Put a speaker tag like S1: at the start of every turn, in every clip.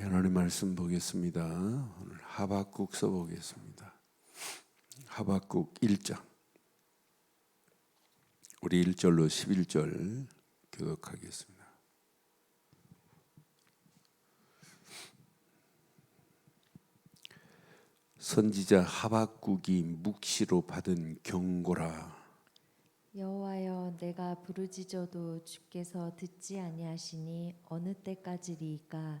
S1: 하나님 말씀 보겠습니다. 오늘 하박국 써 보겠습니다. 하박국 1장. 우리 1절로 11절 교독하겠습니다. 선지자 하박국이 묵시로 받은 경고라.
S2: 여호와여 내가 부르짖어도 주께서 듣지 아니하시니 어느 때까지리이까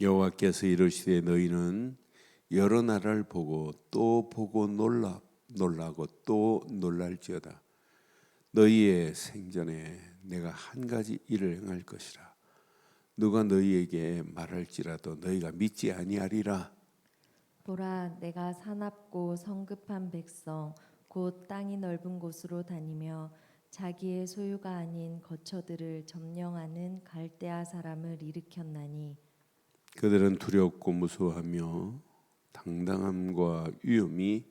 S1: 여호와께서 이르시되 너희는 여러 나라를 보고 또 보고 놀라 놀라고 또 놀랄지어다. 너희의 생전에 내가 한 가지 일을 행할 것이라. 누가 너희에게 말할지라도 너희가 믿지 아니하리라.
S2: 보라 내가 사납고 성급한 백성 곧 땅이 넓은 곳으로 다니며 자기의 소유가 아닌 거처들을 점령하는 갈대아 사람을 일으켰나니
S1: 그들은 두렵고 무서워하며 당당함과 위엄이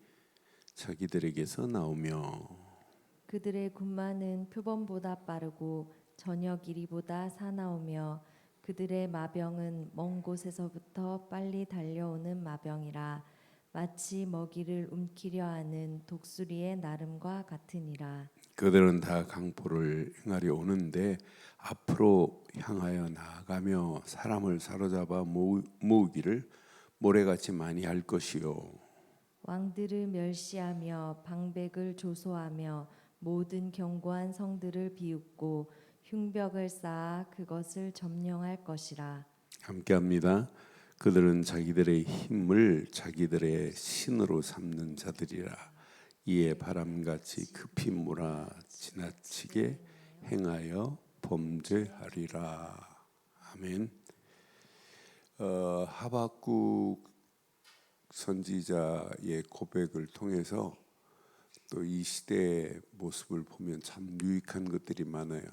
S1: 자기들에게서 나오며
S2: 그들의 군마는 표범보다 빠르고 저녁 이리보다 사나우며 그들의 마병은 먼 곳에서부터 빨리 달려오는 마병이라 마치 먹이를 움키려 하는 독수리의 나름과 같으니라
S1: 그들은 다 강포를 행하려 오는데 앞으로 향하여 나아가며 사람을 사로잡아 모으- 모으기를 모래같이 많이 할 것이요.
S2: 왕들을 멸시하며 방백을 조소하며 모든 견고한 성들을 비웃고 흉벽을 쌓아 그것을 점령할 것이라.
S1: 함께합니다. 그들은 자기들의 힘을 자기들의 신으로 삼는 자들이라 이에 바람같이 급히 몰아 지나치게 행하여 범죄하리라 아멘. 어, 하박국 선지자의 고백을 통해서 또 이 시대의 모습을 보면 참 유익한 것들이 많아요.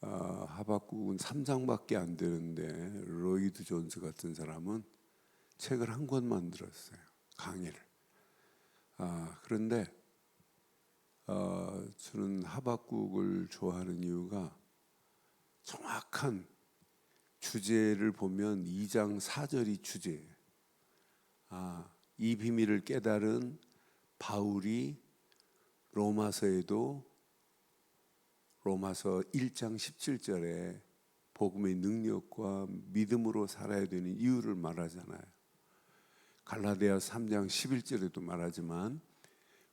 S1: 아, 하박국은 3장밖에 안 되는데 로이드 존스 같은 사람은 책을 한 권 만들었어요. 강의를. 아, 그런데 어, 저는 하박국을 좋아하는 이유가 정확한 주제를 보면 2장 4절이 주제예요. 아, 이 비밀을 깨달은 바울이 로마서에도 로마서 1장 17절에 복음의 능력과 믿음으로 살아야 되는 이유를 말하잖아요. 갈라디아 3장 11절에도 말하지만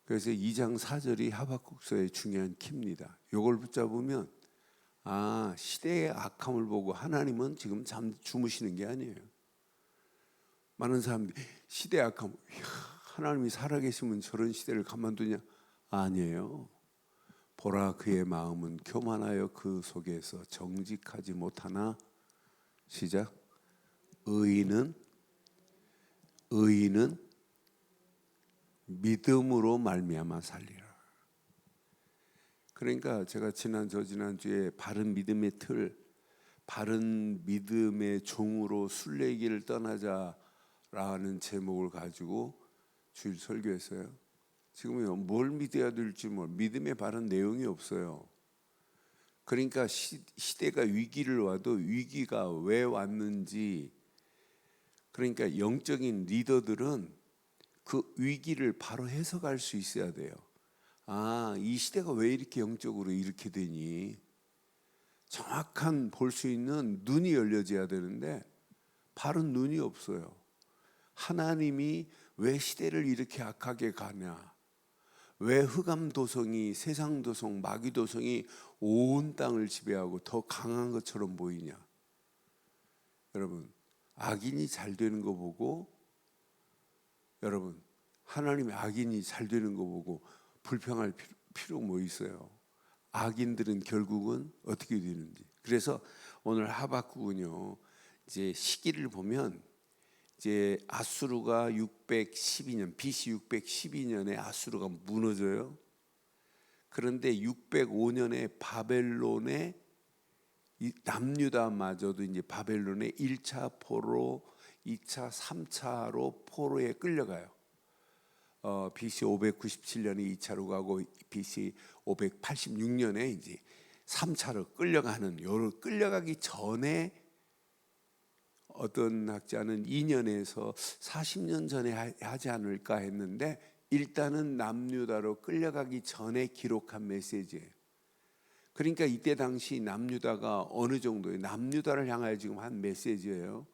S1: 그래서 2장 4절이 하박국서의 중요한 키입니다. 이걸 붙잡으면 아 시대의 악함을 보고 하나님은 지금 잠 주무시는 게 아니에요. 많은 사람들이 시대의 악함, 이야, 하나님이 살아계시면 저런 시대를 가만두냐? 아니에요. 보라 그의 마음은 교만하여 그 속에서 정직하지 못하나 시작 의인은 의인은 믿음으로 말미암아 살리라. 그러니까 제가 지난 저 지난 주에 바른 믿음의 틀, 바른 믿음의 종으로 순례길을 떠나자라는 제목을 가지고 주일 설교했어요. 지금요 뭘 믿어야 될지 뭘 믿음의 바른 내용이 없어요. 그러니까 시, 시대가 위기를 와도 위기가 왜 왔는지 그러니까 영적인 리더들은 그 위기를 바로 해석할 수 있어야 돼요. 아, 이 시대가 왜 이렇게 영적으로 이렇게 되니? 정확한 볼 수 있는 눈이 열려져야 되는데 바른 눈이 없어요. 하나님이 왜 시대를 이렇게 악하게 가냐? 왜 흑암 도성이 세상 도성 마귀 도성이 온 땅을 지배하고 더 강한 것처럼 보이냐? 여러분 악인이 잘 되는 거 보고 여러분 하나님의 악인이 잘 되는 거 보고 불평할 필요, 뭐 있어요? 악인들은 결국은 어떻게 되는지. 그래서 오늘 하박국은요 이제 시기를 보면 이제 아수르가 612년 BC 612년에 아수르가 무너져요. 그런데 605년에 바벨론에 이 남유다마저도 이제 바벨론의 1차 포로, 2차, 3차로 포로에 끌려가요. 어, BC 597년에 2차로 가고 BC 586년에 이제 3차로 끌려가는 요를 끌려가기 전에 어떤 학자는 2년에서 40년 전에 하- 하지 않을까 했는데 일단은 남유다로 끌려가기 전에 기록한 메시지예요. 그러니까 이때 당시 남유다가 어느 정도의 남유다를 향하여 지금 한 메시지예요.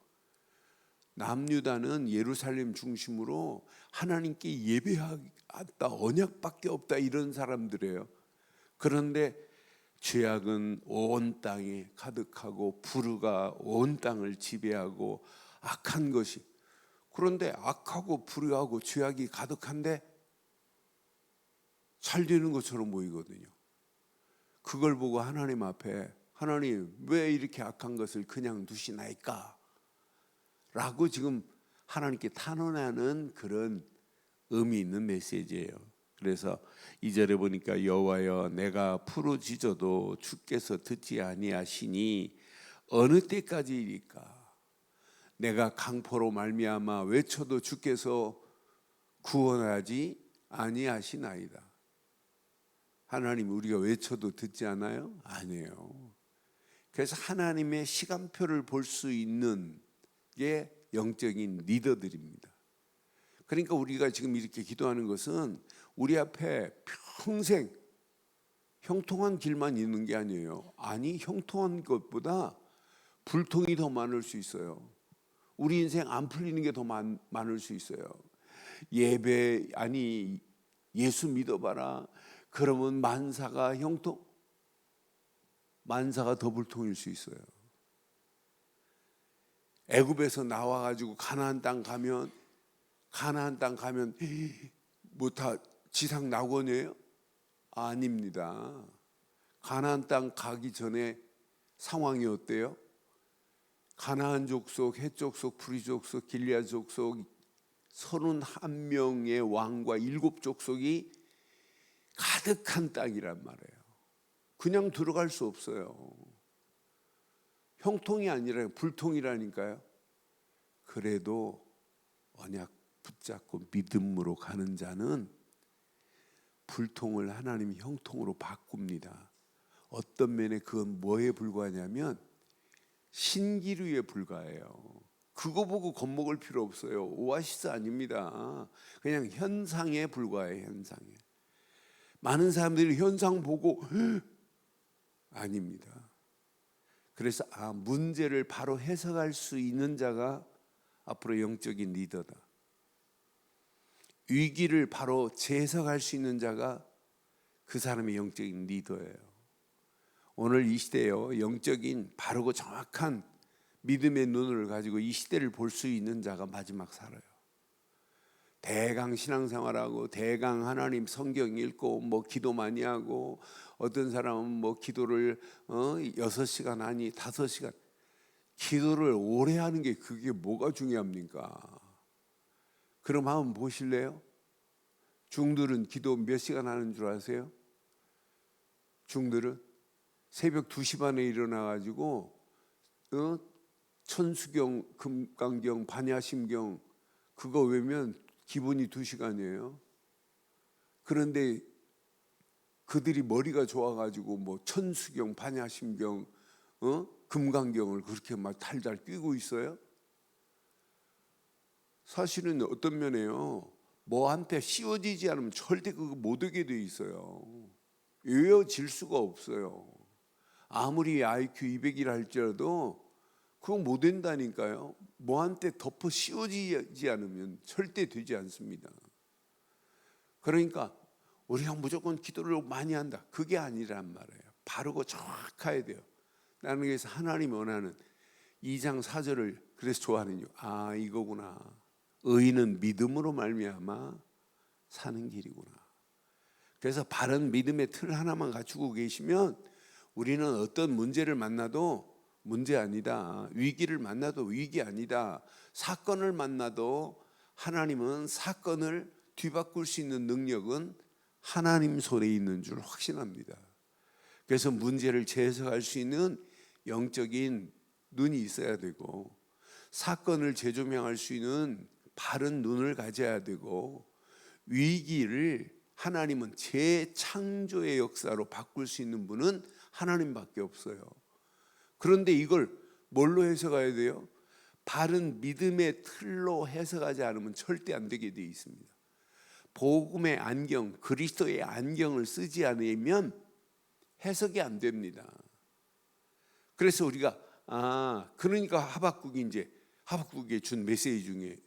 S1: 남유다는 예루살렘 중심으로 하나님께 예배하다 언약밖에 없다 이런 사람들이에요. 그런데 죄악은 온 땅에 가득하고 불의가 온 땅을 지배하고 악한 것이 그런데 악하고 불의하고 죄악이 가득한데 잘 되는 것처럼 보이거든요. 그걸 보고 하나님 앞에 하나님 왜 이렇게 악한 것을 그냥 두시나이까? 라고 지금 하나님께 탄원하는 그런 의미 있는 메시지예요. 그래서 이절에 보니까 여호와여 내가 부르짖어도 주께서 듣지 아니하시니 어느 때까지일까? 내가 강포로 말미암아 외쳐도 주께서 구원하지 아니하시나이다. 하나님 우리가 외쳐도 듣지 않아요? 아니에요. 그래서 하나님의 시간표를 볼 수 있는 게 영적인 리더들입니다. 그러니까 우리가 지금 이렇게 기도하는 것은 우리 앞에 평생 형통한 길만 있는 게 아니에요. 아니 형통한 것보다 불통이 더 많을 수 있어요. 우리 인생 안 풀리는 게 더 많을 수 있어요. 예배 아니 예수 믿어봐라. 그러면 만사가 형통 만사가 더 불통일 수 있어요. 애굽에서 나와 가지고 가나안 땅 가면 가나안 땅 가면 뭐 다 지상 낙원이에요? 아닙니다. 가나안 땅 가기 전에 상황이 어때요? 가나안 족속, 헷 족속, 프리 족속, 길리아 족속 서른 한 명의 왕과 일곱 족속이 가득한 땅이란 말이에요. 그냥 들어갈 수 없어요. 형통이 아니라 불통이라니까요. 그래도 언약 붙잡고 믿음으로 가는 자는 불통을 하나님이 형통으로 바꿉니다. 어떤 면에 그건 뭐에 불과하냐면 신기루에 불과해요. 그거 보고 겁먹을 필요 없어요. 오아시스 아닙니다. 그냥 현상에 불과해요. 현상에. 많은 사람들이 현상 보고 아닙니다. 그래서 아 문제를 바로 해석할 수 있는 자가 앞으로 영적인 리더다. 위기를 바로 재해석할 수 있는 자가 그 사람의 영적인 리더예요. 오늘 이 시대에요. 영적인 바르고 정확한 믿음의 눈을 가지고 이 시대를 볼 수 있는 자가 마지막 살아요. 대강 신앙생활하고 대강 하나님 성경 읽고 뭐 기도 많이 하고 어떤 사람은 뭐 기도를 어 여섯 시간 하니 다섯 시간 기도를 오래 하는 게 그게 뭐가 중요합니까? 그럼 한번 보실래요? 중들은 기도 몇 시간 하는 줄 아세요? 중들은 새벽 2시 반에 일어나 가지고 어? 천수경, 금강경, 반야심경 그거 외면 기본이 2시간이에요. 그런데 그들이 머리가 좋아 가지고 뭐 천수경, 반야심경, 어? 금강경을 그렇게 막 달달 끼고 있어요. 사실은 어떤 면에요. 뭐한테 씌워지지 않으면 절대 그거 못 오게 돼 있어요. 외워질 수가 없어요. 아무리 IQ 200이라 할지라도 그거 못 된다니까요. 뭐한테 덮어 씌워지지 않으면 절대 되지 않습니다. 그러니까 우리가 무조건 기도를 많이 한다. 그게 아니란 말이에요. 바르고 정확해야 돼요. 나는 그래서 하나님이 원하는 2장 4절을 그래서 좋아하는 이유. 아 이거구나. 의인은 믿음으로 말미암아 사는 길이구나. 그래서 바른 믿음의 틀 하나만 갖추고 계시면 우리는 어떤 문제를 만나도 문제 아니다. 위기를 만나도 위기 아니다. 사건을 만나도 하나님은 사건을 뒤바꿀 수 있는 능력은 하나님 손에 있는 줄 확신합니다. 그래서 문제를 재해석할 수 있는 영적인 눈이 있어야 되고 사건을 재조명할 수 있는 바른 눈을 가져야 되고 위기를 하나님은 재창조의 역사로 바꿀 수 있는 분은 하나님밖에 없어요. 그런데 이걸 뭘로 해석해야 돼요? 바른 믿음의 틀로 해석하지 않으면 절대 안 되게 되어 있습니다. 복음의 안경, 그리스도의 안경을 쓰지 않으면 해석이 안 됩니다. 그래서 우리가 아 그러니까 하박국이 이제 하박국에 준 메시지 중에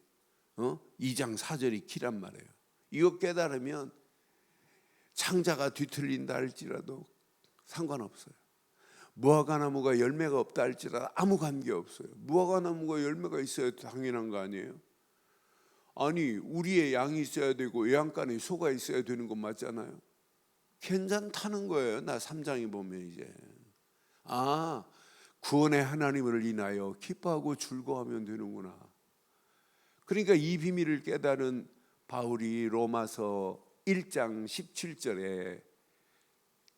S1: 어? 2장 4절이 키란 말이에요. 이거 깨달으면 창자가 뒤틀린다 할지라도 상관없어요. 무화과 나무가 열매가 없다 할지라도 아무 관계 없어요. 무화과 나무가 열매가 있어야 당연한 거 아니에요? 아니 우리의 양이 있어야 되고 외양간에 소가 있어야 되는 건 맞잖아요. 괜찮다는 거예요. 나 3장에 보면 이제 아 구원의 하나님을 인하여 기뻐하고 즐거워하면 되는구나. 그러니까 이 비밀을 깨달은 바울이 로마서 1장 17절에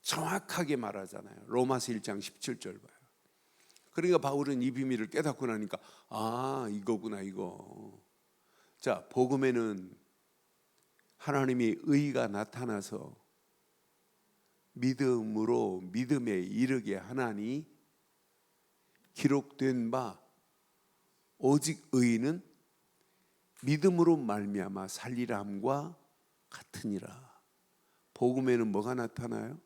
S1: 정확하게 말하잖아요. 로마서 1장 17절 봐요. 그러니까 바울은 이 비밀을 깨닫고 나니까 아 이거구나 이거. 자 복음에는 하나님의 의가 나타나서 믿음으로 믿음에 이르게 하나니 기록된 바 오직 의인은 믿음으로 말미암아 살리람과 같으니라. 복음에는 뭐가 나타나요?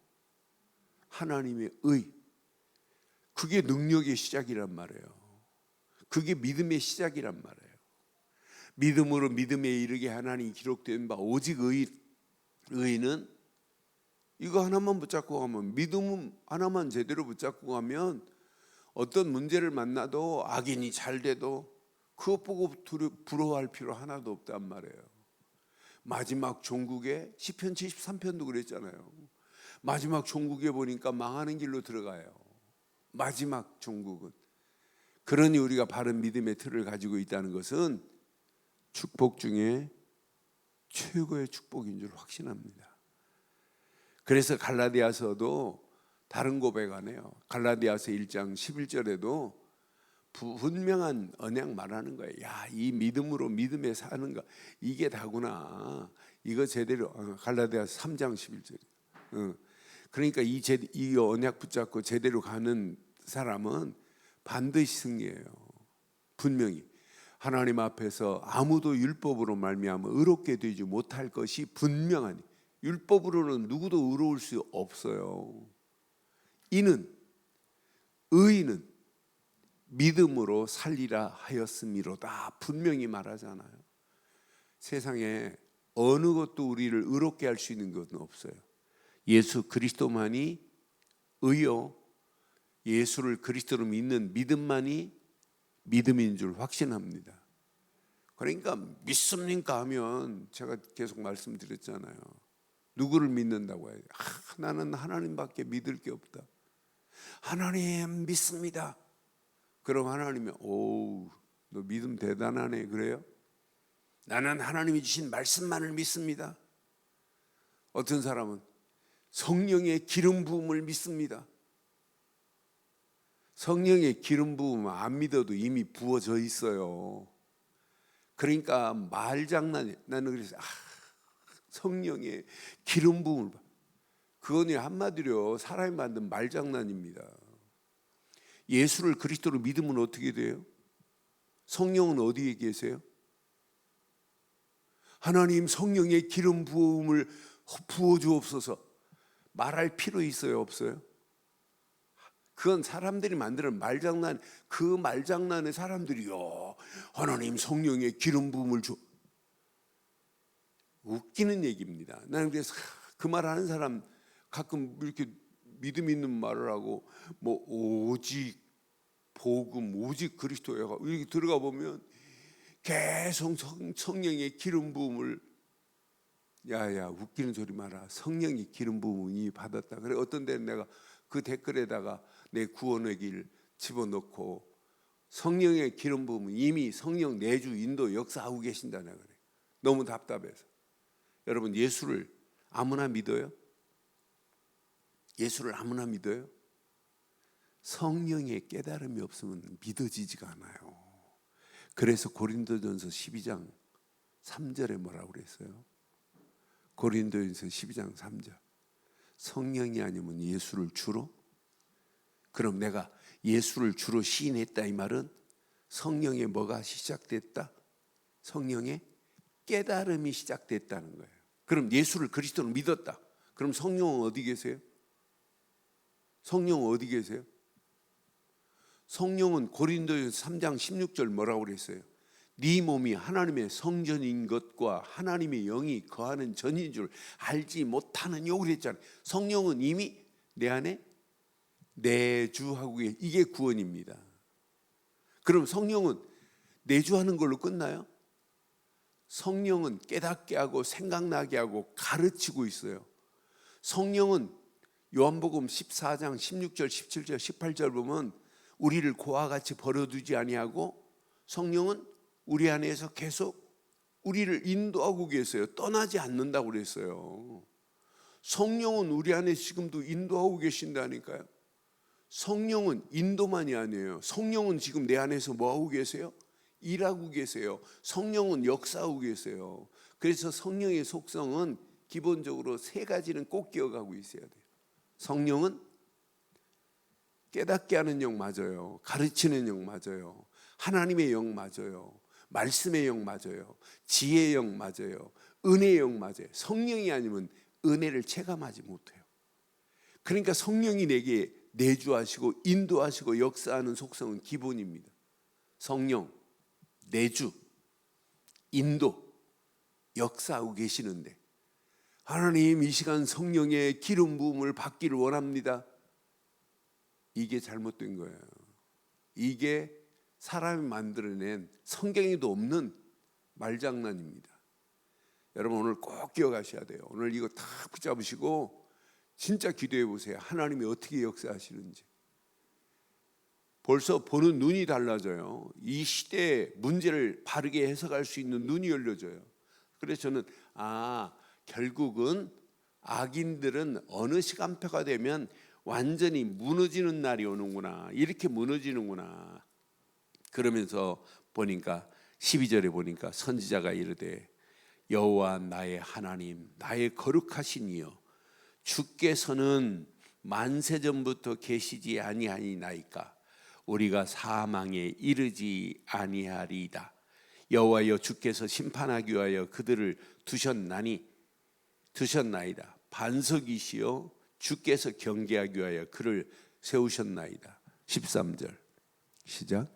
S1: 하나님의 의. 그게 능력의 시작이란 말이에요. 그게 믿음의 시작이란 말이에요. 믿음으로 믿음에 이르게 하나님 기록된 바 오직 의 의는 이거 하나만 붙잡고 가면 믿음 하나만 제대로 붙잡고 가면 어떤 문제를 만나도 악인이 잘 돼도 그것 보고 부러워할 필요 하나도 없단 말이에요. 마지막 종국에 시편 73편도 그랬잖아요. 마지막 종국에 보니까 망하는 길로 들어가요. 마지막 종국은 그러니 우리가 바른 믿음의 틀을 가지고 있다는 것은 축복 중에 최고의 축복인 줄 확신합니다. 그래서 갈라디아서도 다른 고백 안 해요. 갈라디아서 1장 11절에도 분명한 언약 말하는 거예요. 야, 이 믿음으로 믿음에 사는 거 이게 다구나. 이거 제대로 어, 갈라디아서 3장 11절. 어. 그러니까 이, 제, 이 언약 붙잡고 제대로 가는 사람은 반드시 승리해요. 분명히 하나님 앞에서 아무도 율법으로 말미암아 의롭게 되지 못할 것이 분명하니 율법으로는 누구도 의로울 수 없어요. 이는 의인은 믿음으로 살리라 하였음이로다 분명히 말하잖아요. 세상에 어느 것도 우리를 의롭게 할 수 있는 것은 없어요. 예수 그리스도만이 의요 예수를 그리스도로 믿는 믿음만이 믿음인 줄 확신합니다. 그러니까 믿습니까 하면 제가 계속 말씀드렸잖아요. 누구를 믿는다고 해요? 아, 나는 하나님밖에 믿을 게 없다. 하나님 믿습니다. 그럼 하나님이 오우 너 믿음 대단하네 그래요? 나는 하나님이 주신 말씀만을 믿습니다. 어떤 사람은 성령의 기름 부음을 믿습니다. 성령의 기름 부음 안 믿어도 이미 부어져 있어요. 그러니까 말장난 나는 그래서 아, 성령의 기름 부음을 그거는 한마디로 사람이 만든 말장난입니다. 예수를 그리스도로 믿으면 어떻게 돼요? 성령은 어디에 계세요? 하나님 성령의 기름 부음을 부어 주옵소서. 말할 필요 있어요, 없어요? 그건 사람들이 만드는 말장난, 그 말장난에 사람들이요. 하나님 성령의 기름 부음을 줘. 웃기는 얘기입니다. 나는 그래서 그 말 하는 사람 가끔 이렇게 믿음 있는 말을 하고 뭐 오직 복음 오직 그리스도에 이렇게 들어가 보면 계속 성, 성령의 기름 부음을 야야 웃기는 소리 마라 성령이 기름 부음이 받았다 그래 어떤 데는 내가 그 댓글에다가 내 구원의 길 집어넣고 성령의 기름 부으면 이미 성령 내주 인도 역사하고 계신다는 거예요. 너무 답답해서. 여러분 예수를 아무나 믿어요? 예수를 아무나 믿어요? 성령의 깨달음이 없으면 믿어지지가 않아요. 그래서 고린도전서 12장 3절에 뭐라고 그랬어요? 고린도전서 12장 3절. 성령이 아니면 예수를 주로 그럼 내가 예수를 주로 시인했다 이 말은 성령의 뭐가 시작됐다? 성령의 깨달음이 시작됐다는 거예요. 그럼 예수를 그리스도로 믿었다. 그럼 성령은 어디 계세요? 성령은 어디 계세요? 성령은 고린도전서 3장 16절 뭐라고 그랬어요? 네 몸이 하나님의 성전인 것과 하나님의 영이 거하는 전인 줄 알지 못하는 요 그랬잖아요. 성령은 이미 내 안에 내주하고 계 이게 구원입니다. 그럼 성령은 내주하는 걸로 끝나요? 성령은 깨닫게 하고 생각나게 하고 가르치고 있어요. 성령은 요한복음 14장 16절, 17절, 18절 보면 우리를 고와 같이 버려두지 아니하고 성령은 우리 안에서 계속 우리를 인도하고 계세요. 떠나지 않는다고 그랬어요. 성령은 우리 안에 지금도 인도하고 계신다니까요. 성령은 인도만이 아니에요. 성령은 지금 내 안에서 뭐 하고 계세요? 일하고 계세요. 성령은 역사하고 계세요. 그래서 성령의 속성은 기본적으로 세 가지는 꼭 기억하고 있어야 돼요. 성령은 깨닫게 하는 영 맞아요. 가르치는 영 맞아요. 하나님의 영 맞아요. 말씀의 영 맞아요. 지혜의 영 맞아요. 은혜의 영 맞아요. 성령이 아니면 은혜를 체감하지 못해요. 그러니까 성령이 내게 내주하시고 인도하시고 역사하는 속성은 기본입니다. 성령, 내주, 인도, 역사하고 계시는데 하나님 이 시간 성령의 기름 부음을 받기를 원합니다. 이게 잘못된 거예요. 이게 사람이 만들어낸 성경에도 없는 말장난입니다. 여러분 오늘 꼭 기억하셔야 돼요. 오늘 이거 다 붙잡으시고 진짜 기도해 보세요. 하나님이 어떻게 역사하시는지. 벌써 보는 눈이 달라져요. 이 시대의 문제를 바르게 해석할 수 있는 눈이 열려져요. 그래서 저는 아 결국은 악인들은 어느 시간표가 되면 완전히 무너지는 날이 오는구나. 이렇게 무너지는구나. 그러면서 보니까 12절에 보니까 선지자가 이르되 여호와 나의 하나님 나의 거룩하신 이여 주께서는 만세 전부터 계시지 아니하니나이까? 우리가 사망에 이르지 아니하리이다. 여호와여 주께서 심판하기 위하여 그들을 두셨나니 두셨나이다. 반석이시여 주께서 경계하기 위하여 그를 세우셨나이다. 13절. 시작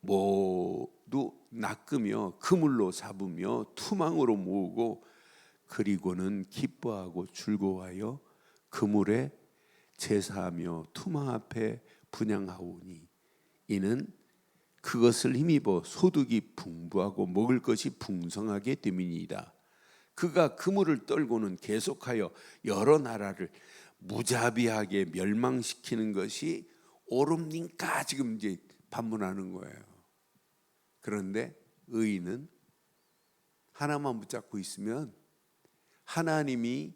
S1: 모두 낚으며 그물로 잡으며 투망으로 모으고 그리고는 기뻐하고 즐거워하여 그물에 제사하며 투망 앞에 분양하오니 이는 그것을 힘입어 소득이 풍부하고 먹을 것이 풍성하게 됨이니이다. 그가 그물을 떨고는 계속하여 여러 나라를 무자비하게 멸망시키는 것이 옳습니까? 지금 이제 반문하는 거예요. 그런데 의인은 하나만 붙잡고 있으면 하나님이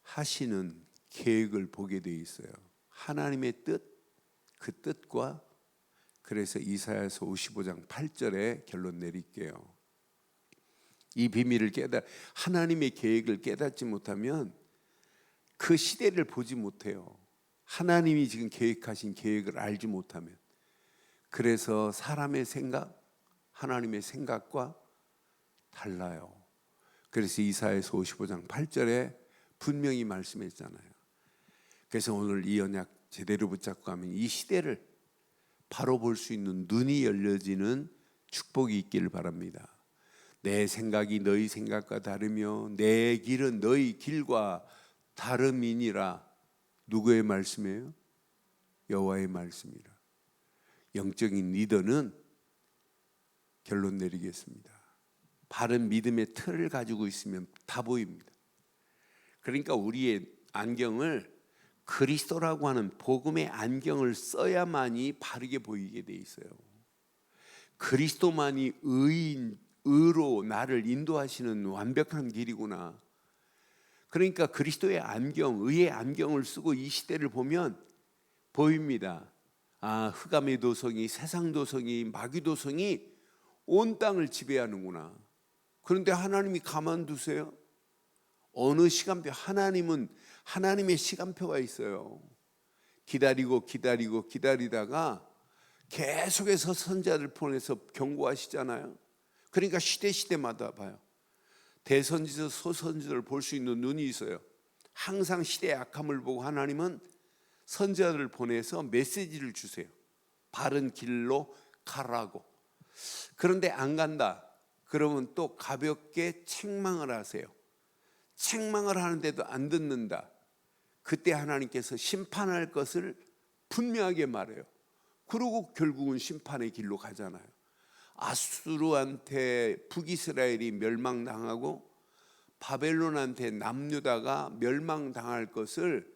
S1: 하시는 계획을 보게 돼 있어요. 하나님의 뜻, 그 뜻과 그래서 이사야서 55장 8절에 결론 내릴게요. 이 비밀을 깨달 하나님의 계획을 깨닫지 못하면 그 시대를 보지 못해요. 하나님이 지금 계획하신 계획을 알지 못하면 그래서 사람의 생각, 하나님의 생각과 달라요. 그래서 이사야서 55장 8절에 분명히 말씀했잖아요. 그래서 오늘 이 언약 제대로 붙잡고 가면 이 시대를 바로 볼 수 있는 눈이 열려지는 축복이 있기를 바랍니다. 내 생각이 너희 생각과 다르며 내 길은 너희 길과 다름이니라 누구의 말씀이에요? 여호와의 말씀이라. 영적인 리더는 결론 내리겠습니다. 바른 믿음의 틀을 가지고 있으면 다 보입니다. 그러니까 우리의 안경을 그리스도라고 하는 복음의 안경을 써야만이 바르게 보이게 돼 있어요. 그리스도만이 의인 의로 나를 인도하시는 완벽한 길이구나. 그러니까 그리스도의 안경, 의의 안경을 쓰고 이 시대를 보면 보입니다. 아, 흑암의 도성이 세상 도성이 마귀 도성이 온 땅을 지배하는구나. 그런데 하나님이 가만두세요? 어느 시간표 하나님은 하나님의 시간표가 있어요. 기다리고 기다리고 기다리다가 계속해서 선자들 보내서 경고하시잖아요. 그러니까 시대 시대마다 봐요. 대선지자 소선지자를 볼 수 있는 눈이 있어요. 항상 시대의 악함을 보고 하나님은 선지자들을 보내서 메시지를 주세요. 바른 길로 가라고. 그런데 안 간다. 그러면 또 가볍게 책망을 하세요. 책망을 하는데도 안 듣는다. 그때 하나님께서 심판할 것을 분명하게 말해요. 그리고 결국은 심판의 길로 가잖아요. 아수르한테 북이스라엘이 멸망당하고 바벨론한테 남유다가 멸망당할 것을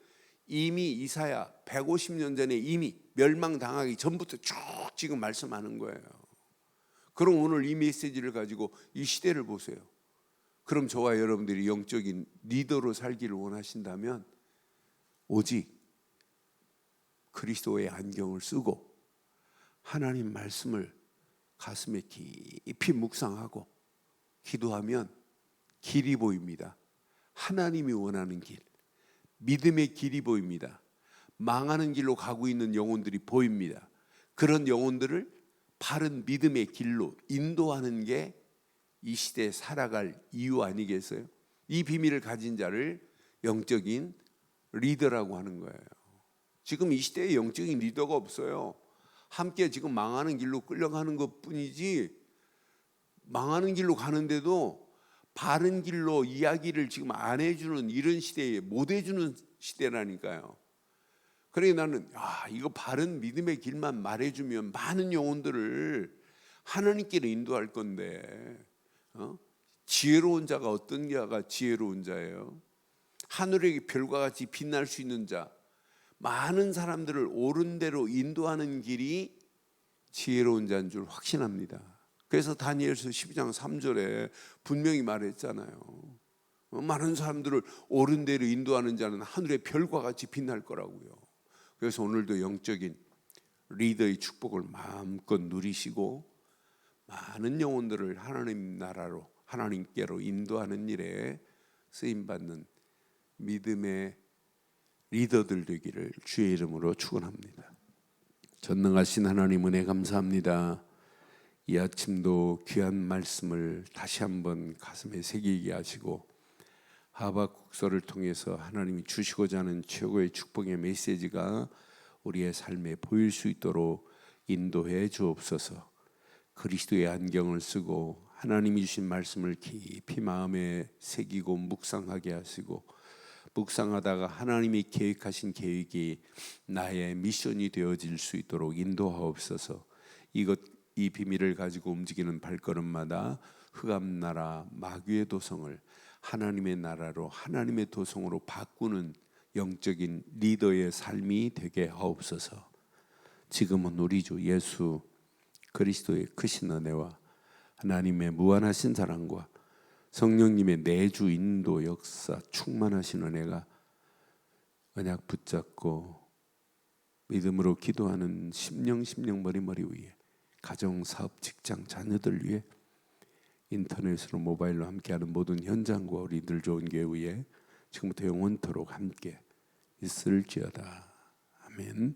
S1: 이미 이사야 150년 전에 이미 멸망당하기 전부터 쭉 지금 말씀하는 거예요. 그럼 오늘 이 메시지를 가지고 이 시대를 보세요. 그럼 저와 여러분들이 영적인 리더로 살기를 원하신다면 오직 그리스도의 안경을 쓰고 하나님 말씀을 가슴에 깊이 묵상하고 기도하면 길이 보입니다. 하나님이 원하는 길, 믿음의 길이 보입니다. 망하는 길로 가고 있는 영혼들이 보입니다. 그런 영혼들을 바른 믿음의 길로 인도하는 게 이 시대에 살아갈 이유 아니겠어요? 이 비밀을 가진 자를 영적인 리더라고 하는 거예요. 지금 이 시대에 영적인 리더가 없어요. 함께 지금 망하는 길로 끌려가는 것 뿐이지 망하는 길로 가는데도 바른 길로 이야기를 지금 안 해주는 이런 시대에 못 해주는 시대라니까요. 그래 나는 아 이거 바른 믿음의 길만 말해주면 많은 영혼들을 하나님께로 인도할 건데 어? 지혜로운 자가 어떤 자가 지혜로운 자예요? 하늘의 별과 같이 빛날 수 있는 자, 많은 사람들을 옳은 대로 인도하는 길이 지혜로운 자인 줄 확신합니다. 그래서 다니엘서 12장 3절에 분명히 말했잖아요. 어, 많은 사람들을 옳은 대로 인도하는 자는 하늘의 별과 같이 빛날 거라고요. 그래서 오늘도 영적인 리더의 축복을 마음껏 누리시고 많은 영혼들을 하나님 나라로 하나님께로 인도하는 일에 쓰임 받는 믿음의 리더들 되기를 주의 이름으로 축원합니다. 전능하신 하나님 은혜 감사합니다. 이 아침도 귀한 말씀을 다시 한번 가슴에 새기게 하시고 하박국서를 통해서 하나님이 주시고자 하는 최고의 축복의 메시지가 우리의 삶에 보일 수 있도록 인도해 주옵소서. 그리스도의 안경을 쓰고 하나님이 주신 말씀을 깊이 마음에 새기고 묵상하게 하시고 묵상하다가 하나님이 계획하신 계획이 나의 미션이 되어질 수 있도록 인도하옵소서. 이것 이 비밀을 가지고 움직이는 발걸음마다 흑암 나라 마귀의 도성을 하나님의 나라로 하나님의 도성으로 바꾸는 영적인 리더의 삶이 되게 하옵소서. 지금은 우리 주 예수 그리스도의 크신 은혜와 하나님의 무한하신 사랑과 성령님의 내주 인도 역사 충만하신 은혜가 언약 붙잡고 믿음으로 기도하는 심령 심령 머리 머리 위에 가정 사업 직장 자녀들 위해 인터넷으로 모바일로 함께하는 모든 현장과 우리들 좋은 교회 에 지금부터 영원토록 함께 있을지어다 아멘.